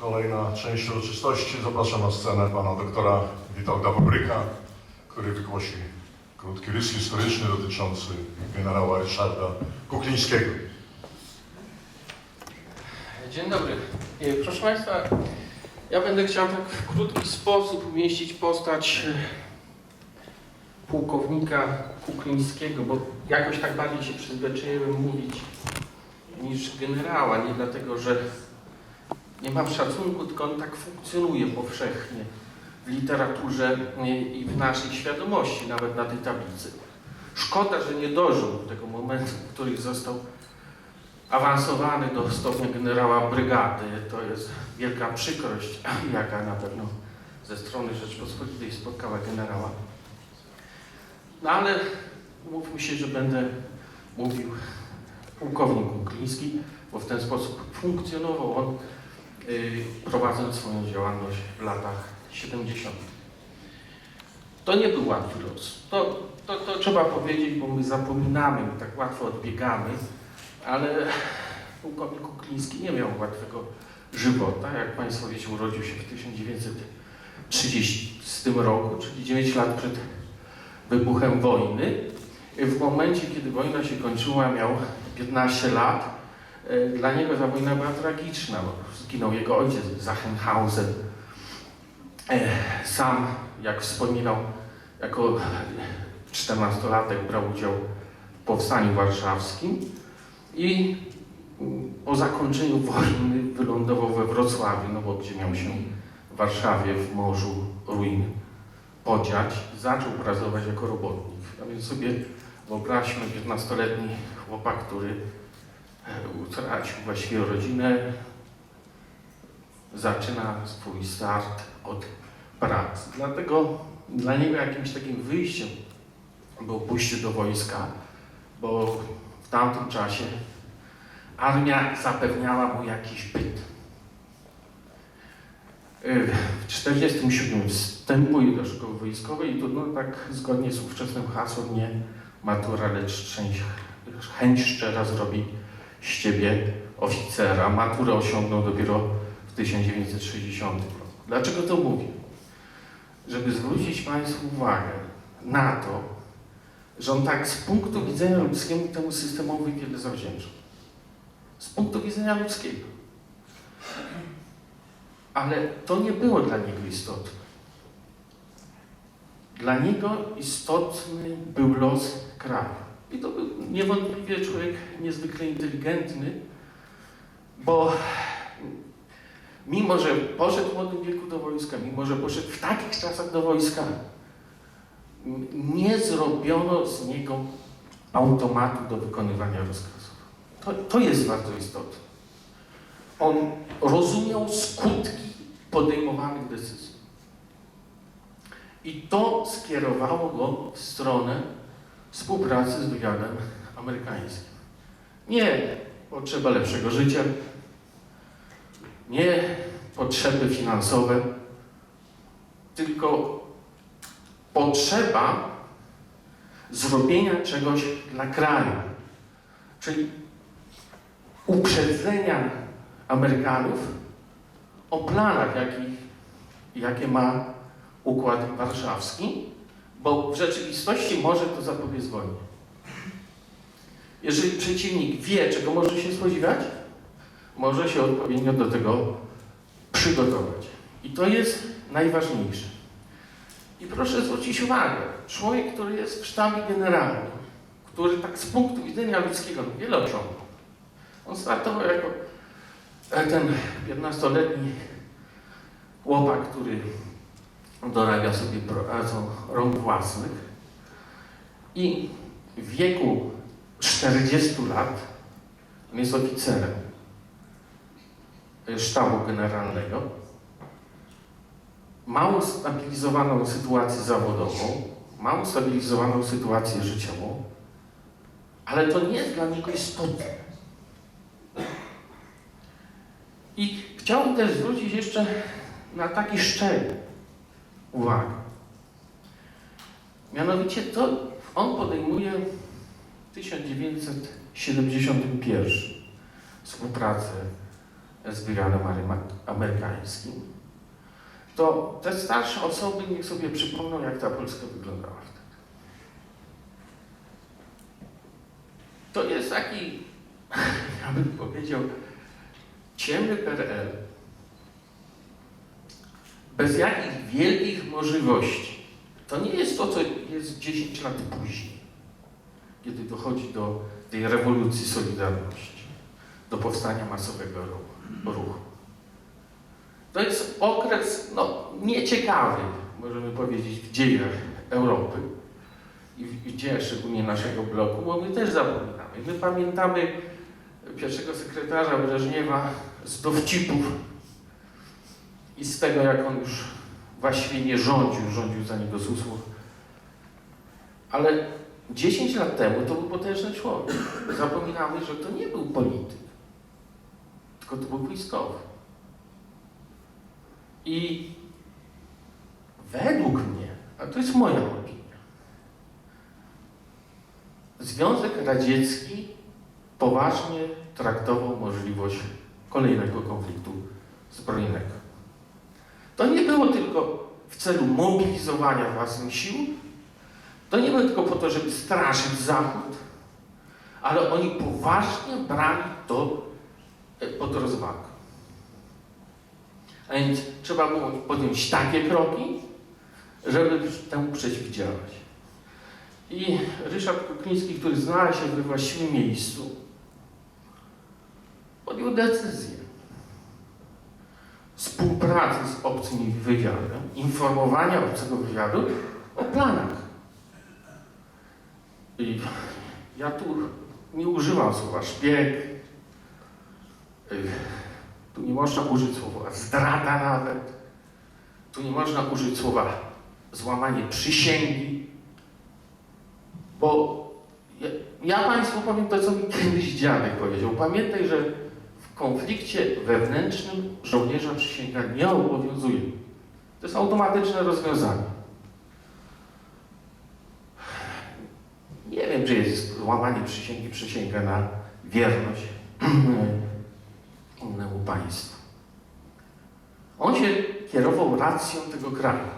Kolejna część uroczystości. Zapraszam na scenę pana doktora Witolda Bobryka, który wygłosi krótki rys historyczny dotyczący generała Ryszarda Kuklińskiego. Dzień dobry. E, Proszę Państwa, ja będę chciał tak w krótki sposób umieścić postać e, pułkownika Kuklińskiego, bo jakoś tak bardziej się przyzwyczaiłem mówić niż generała. Nie dlatego, że nie mam szacunku, tylko on tak funkcjonuje powszechnie w literaturze i w naszej świadomości, nawet na tej tablicy. Szkoda, że nie dożył do tego momentu, w którym został awansowany do stopnia generała brygady. To jest wielka przykrość, jaka na pewno ze strony Rzeczpospolitej spotkała generała. No ale mówmy się, że będę mówił pułkownik Kukliński, bo w ten sposób funkcjonował on, prowadząc swoją działalność w latach 70. To nie był łatwy los. To, to, to trzeba powiedzieć, bo my zapominamy, my tak łatwo odbiegamy, ale pułkownik Kukliński nie miał łatwego żywota. Jak Państwo wiecie, urodził się w 1930 roku, czyli 9 lat przed wybuchem wojny. W momencie, kiedy wojna się kończyła, miał 15 lat. E, Dla niego ta wojna była tragiczna. bo Zginął jego ojciec, Zachenhausen. E, Sam, jak wspominał, jako 14-latek brał udział w Powstaniu Warszawskim i mm, po zakończeniu wojny wylądował we Wrocławiu, no bo gdzie miał się w Warszawie w morzu ruin podziać. Zaczął pracować jako robotnik. A więc sobie wyobraźmy 15-letni chłopak, który utracił właściwie rodzinę, zaczyna swój start od pracy. Dlatego dla niego jakimś takim wyjściem było pójście do wojska, bo w tamtym czasie armia zapewniała mu jakiś byt. Yy, W 1947 wstępuje do szkoły wojskowej i to no, tak zgodnie z ówczesnym hasłem nie matura, lecz chęć szczera zrobi z ciebie oficera. Maturę osiągnął dopiero w 1960 roku. Dlaczego to mówię? Żeby zwrócić Państwu uwagę na to, że on tak z punktu widzenia ludzkiego temu systemowi wiele zawdzięczał. Z punktu widzenia ludzkiego. Ale to nie było dla niego istotne. Dla niego istotny był los kraju. I to był niewątpliwie człowiek niezwykle inteligentny, bo mimo, że poszedł w młodym wieku do wojska, mimo, że poszedł w takich czasach do wojska, nie zrobiono z niego automatu do wykonywania rozkazów. To, to jest bardzo istotne. On rozumiał skutki podejmowanych decyzji. I to skierowało go w stronę współpracy z wywiadem amerykańskim. Nie potrzeba lepszego życia, nie potrzeby finansowe, tylko potrzeba zrobienia czegoś dla kraju, czyli uprzedzenia Amerykanów o planach, jaki, jakie ma Układ Warszawski, bo w rzeczywistości może to zapobiec wojnie. Jeżeli przeciwnik wie, czego może się spodziewać, może się odpowiednio do tego przygotować. I to jest najważniejsze. I proszę zwrócić uwagę, człowiek, który jest w sztabie generalnym, który tak z punktu widzenia ludzkiego no, wiele osiągnął. On startował jako ten 15-letni chłopak, który dorabia sobie rąk własnych. I w wieku 40 lat on jest oficerem sztabu generalnego. Ma ustabilizowaną sytuację zawodową, ma ustabilizowaną sytuację życiową, ale to nie jest dla niego istotne. I chciałbym też zwrócić jeszcze na taki szczegół uwagę. Mianowicie to on podejmuje w 1971 współpracę z aryma- amerykańskim, to te starsze osoby niech sobie przypomną, jak ta Polska wyglądała wtedy. To jest taki, ja bym powiedział, ciemny PRL, bez jakichś wielkich możliwości. To nie jest to, co jest 10 lat później, kiedy dochodzi do tej rewolucji Solidarności, do powstania masowego ruchu. To jest okres no, nieciekawy, możemy powiedzieć, w dziejach Europy i w, w dziejach szczególnie naszego bloku, bo my też zapominamy. My pamiętamy pierwszego sekretarza Breżniewa z dowcipów i z tego, jak on już właściwie nie rządził, rządził za niego Susłow. Ale 10 lat temu to był potężny człowiek. Zapominamy, że to nie był polityk, tylko to był wojskowy. I według mnie, a to jest moja opinia, Związek Radziecki poważnie traktował możliwość kolejnego konfliktu zbrojnego. To nie było tylko w celu mobilizowania własnych sił, to nie było tylko po to, żeby straszyć Zachód, ale oni poważnie brali to e, pod rozwagę. A więc trzeba było podjąć takie kroki, żeby temu przeciwdziałać. I Ryszard Kukliński, który znalazł się we właściwym miejscu, podjął decyzję współpracy z obcym wywiadem, informowania obcego wywiadu o planach. I ja tu nie używam słowa szpieg, y, tu nie można użyć słowa zdrada nawet, tu nie można użyć słowa złamanie przysięgi, bo ja, ja Państwu powiem to, co mi kiedyś dziadek powiedział. Pamiętaj, że konflikcie wewnętrznym żołnierza przysięga nie obowiązuje. To jest automatyczne rozwiązanie. Nie wiem, czy jest łamanie przysięgi przysięga na wierność innemu państwu. On się kierował racją tego kraju.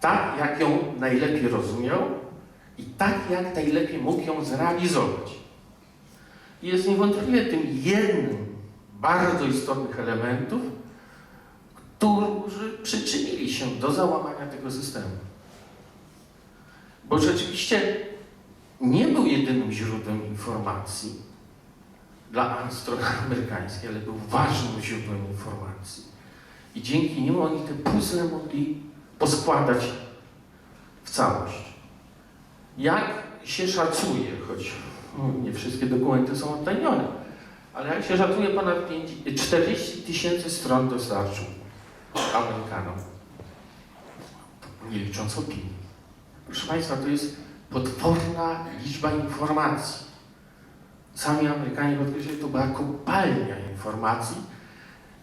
Tak, jak ją najlepiej rozumiał i tak, jak najlepiej mógł ją zrealizować. I jest niewątpliwie tym jednym bardzo istotnych elementów, którzy przyczynili się do załamania tego systemu. Bo rzeczywiście nie był jedynym źródłem informacji dla strony amerykańskiej, ale był ważnym źródłem informacji. I dzięki niemu oni te puzzle mogli poskładać w całość. Jak się szacuje, choć nie wszystkie dokumenty są odtajnione, ale jak się szacuje, ponad 5, 40 tysięcy stron dostarczył Amerykanom, nie licząc opinii. Proszę Państwa, to jest potworna liczba informacji. Sami Amerykanie podkreślili, to była kopalnia informacji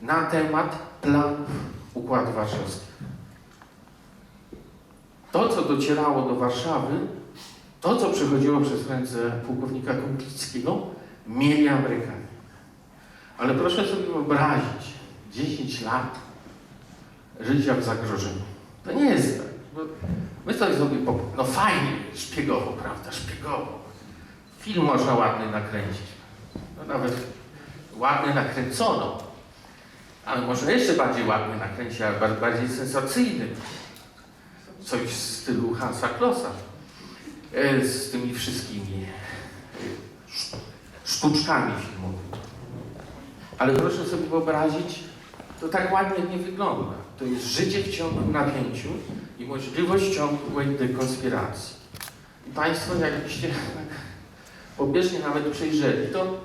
na temat planów Układu Warszawskiego. To, co docierało do Warszawy, to, co przechodziło przez ręce pułkownika Kuklickiego, mieli Amerykanie. Ale proszę sobie wyobrazić 10 lat życia w zagrożeniu. To nie jest tak. My sobie sobie, no fajnie, szpiegowo, prawda, szpiegowo. Film można ładny nakręcić. No nawet ładny nakręcono. Ale może jeszcze bardziej ładny nakręcić, ale bar- bardziej sensacyjny. Coś w stylu Hansa Klossa. E, Z tymi wszystkimi e, sz- sztuczkami filmowymi. Ale proszę sobie wyobrazić, to tak ładnie nie wygląda. To jest życie w ciągłym napięciu i możliwość ciągłej dekonspiracji. I Państwo, jakbyście tak pobieżnie nawet przejrzeli, to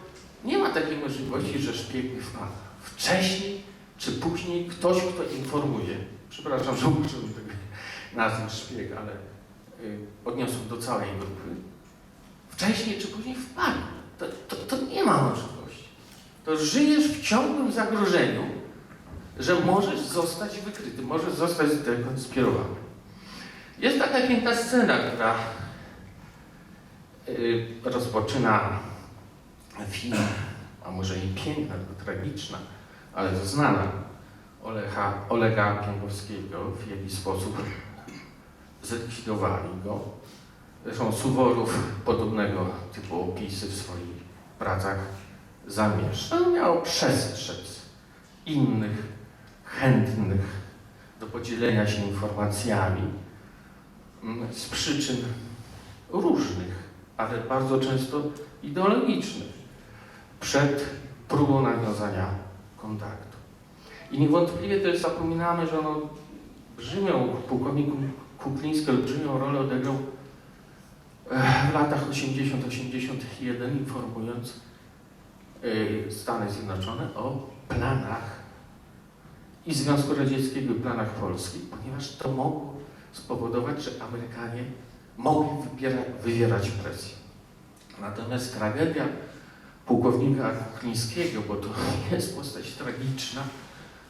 nie ma takiej możliwości, że szpieg nie wpada. Wcześniej czy później ktoś, kto informuje, przepraszam, że użyłem tego nazwy szpieg, ale y, odniosłem do całej grupy, wcześniej czy później wpadnie. To, to, to nie ma możliwości. To żyjesz w ciągłym zagrożeniu, że możesz zostać wykryty, możesz zostać zdekonspirowany. Jest taka piękna scena, która y, rozpoczyna film, a może i piękna, tylko tragiczna, ale to znana Olecha, Olega Piękowskiego, w jakiś sposób zlikwidowali go. Zresztą Suworów podobnego typu opisy w swoich pracach zamieszcza. On miał przestrzec innych, chętnych do podzielenia się informacjami mm, z przyczyn różnych, ale bardzo często ideologicznych, przed próbą nawiązania kontaktu. I niewątpliwie też zapominamy, że no, olbrzymią, pułkownik Kukliński olbrzymią rolę odegrał e, w latach 80-81, informując Stany Zjednoczone o planach i Związku Radzieckiego i planach Polski, ponieważ to mogło spowodować, że Amerykanie mogli wybiera, wywierać presję. Natomiast tragedia pułkownika Kuklińskiego, bo to jest postać tragiczna,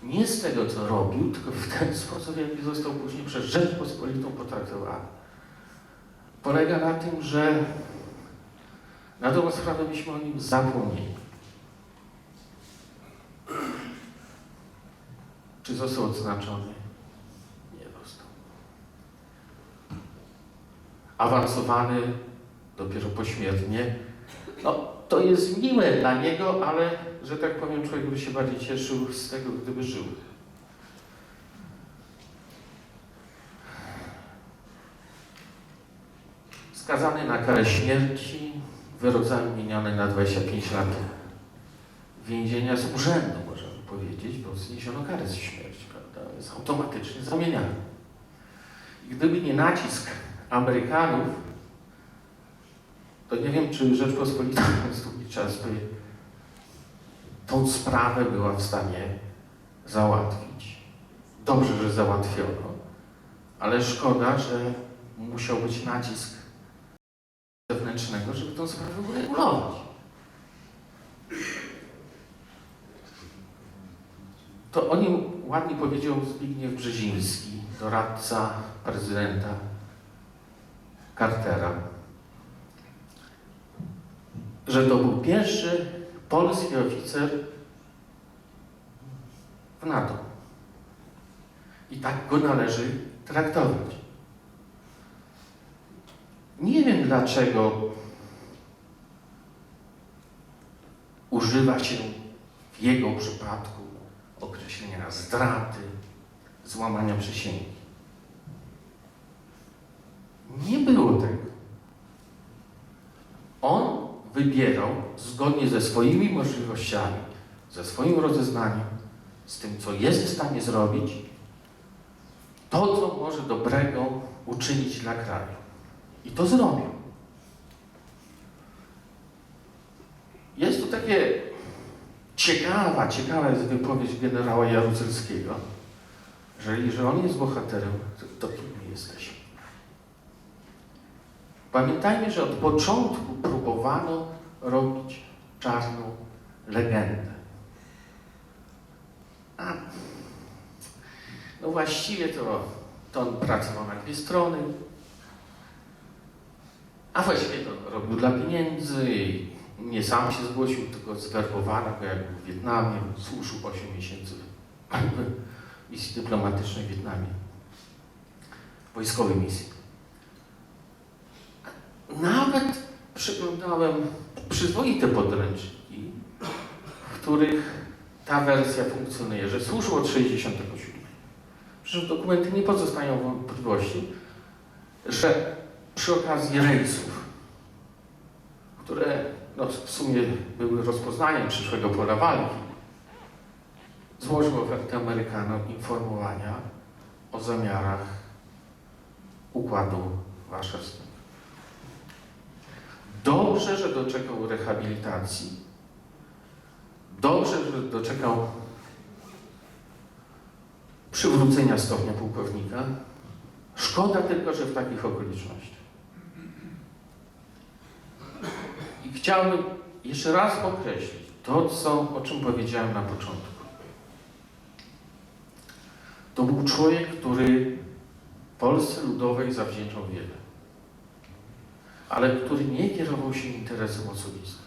nie z tego, co robił, tylko w ten sposób, jaki został później przez Rzeczpospolitą potraktowany. Polega na tym, że na dobrą sprawę myśmy o nim zapomnieli. Czy został odznaczony? Nie został. Awansowany dopiero pośmiertnie. No, to jest miłe dla niego, ale, że tak powiem, człowiek by się bardziej cieszył z tego, gdyby żył. Skazany na karę śmierci, wyrok zamieniony na 25 lat więzienia z urzędu, powiedzieć, bo zniesiono karę z śmierci, prawda? Jest automatycznie zamieniany. I gdyby nie nacisk Amerykanów, to nie wiem, czy Rzeczpospolita przez długi czas by tą sprawę była w stanie załatwić. Dobrze, że załatwiono, ale szkoda, że musiał być nacisk zewnętrznego, żeby tą sprawę uregulować. To o nim ładnie powiedział Zbigniew Brzeziński, doradca prezydenta Cartera, że to był pierwszy polski oficer w NATO. I tak go należy traktować. Nie wiem dlaczego używa się w jego przypadku określenia zdrady, złamania przysięgi. Nie było tego. On wybierał zgodnie ze swoimi możliwościami, ze swoim rozeznaniem, z tym, co jest w stanie zrobić, to, co może dobrego uczynić dla kraju. I to zrobił. Jest tu takie ciekawa, ciekawa jest wypowiedź generała Jaruzelskiego, że jeżeli on jest bohaterem, to, to kim my jesteśmy? Pamiętajmy, że od początku próbowano robić czarną legendę. A, no właściwie to, to on pracował na dwie strony, a właściwie to robił dla pieniędzy i nie sam się zgłosił, tylko zwerbowano go jak w Wietnamie, służył 8 miesięcy w misji dyplomatycznej w Wietnamie, wojskowej misji. Nawet przeglądałem przyzwoite podręczniki, w których ta wersja funkcjonuje, że służył od 67. Przecież dokumenty nie pozostają wątpliwości, że przy okazji rejsów, no, w sumie były rozpoznaniem przyszłego pola walki, złożył ofertę Amerykanom informowania o zamiarach Układu Warszawskiego. Dobrze, że doczekał rehabilitacji. Dobrze, że doczekał przywrócenia stopnia pułkownika. Szkoda tylko, że w takich okolicznościach. I chciałbym jeszcze raz podkreślić to, co, o czym powiedziałem na początku. To był człowiek, który Polsce Ludowej zawdzięczał wiele ale który nie kierował się interesem osobistym.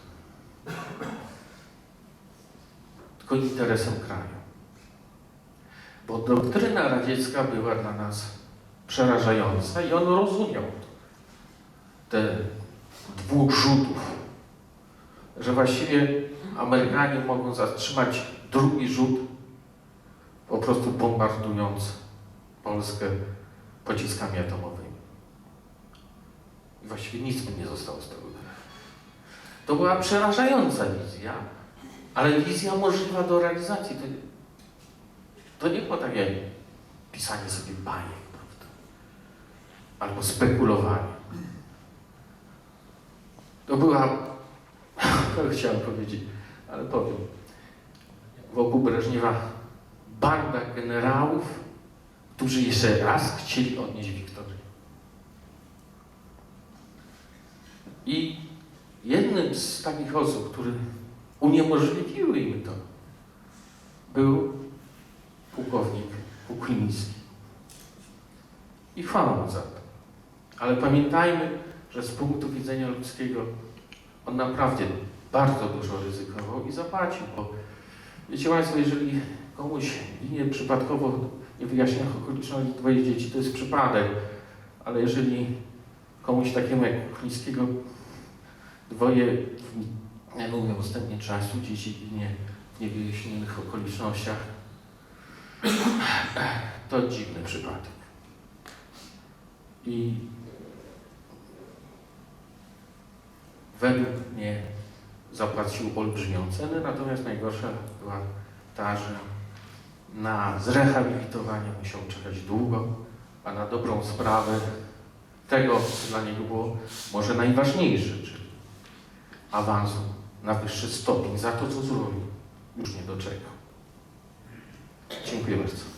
tylko interesem kraju. Bo doktryna radziecka była dla nas przerażająca i on rozumiał te dwóch rzutów, że właściwie Amerykanie mogą zatrzymać drugi rzut, po prostu bombardując Polskę pociskami atomowymi. I właściwie nic by nie zostało z tego. To była przerażająca wizja, ale wizja możliwa do realizacji. To, to nie było takie pisanie sobie bajek, prawda? Albo spekulowanie. To była, chciałem powiedzieć, ale powiem, wokół Breżniewa banda generałów, którzy jeszcze raz chcieli odnieść Wiktorię. I jednym z takich osób, które uniemożliwiły im to, był pułkownik Kukliński. I chwała mu za to. Ale pamiętajmy, że z punktu widzenia ludzkiego on naprawdę bardzo dużo ryzykował i zapłacił, bo wiecie Państwo, jeżeli komuś ginie przypadkowo niewyjaśnionych okolicznościach dwoje dzieci, to jest przypadek, ale jeżeli komuś takiemu jak Kuklińskiego dwoje w niedługim ustępnie czasu dzieci ginie w niewyjaśnionych okolicznościach, to dziwny przypadek. I według mnie zapłacił olbrzymią cenę, natomiast najgorsza była ta, że na zrehabilitowanie musiał czekać długo, a na dobrą sprawę tego, co dla niego było może najważniejsze, czyli awansu na wyższy stopień za to, co zrobił, już nie doczekał. Dziękuję bardzo.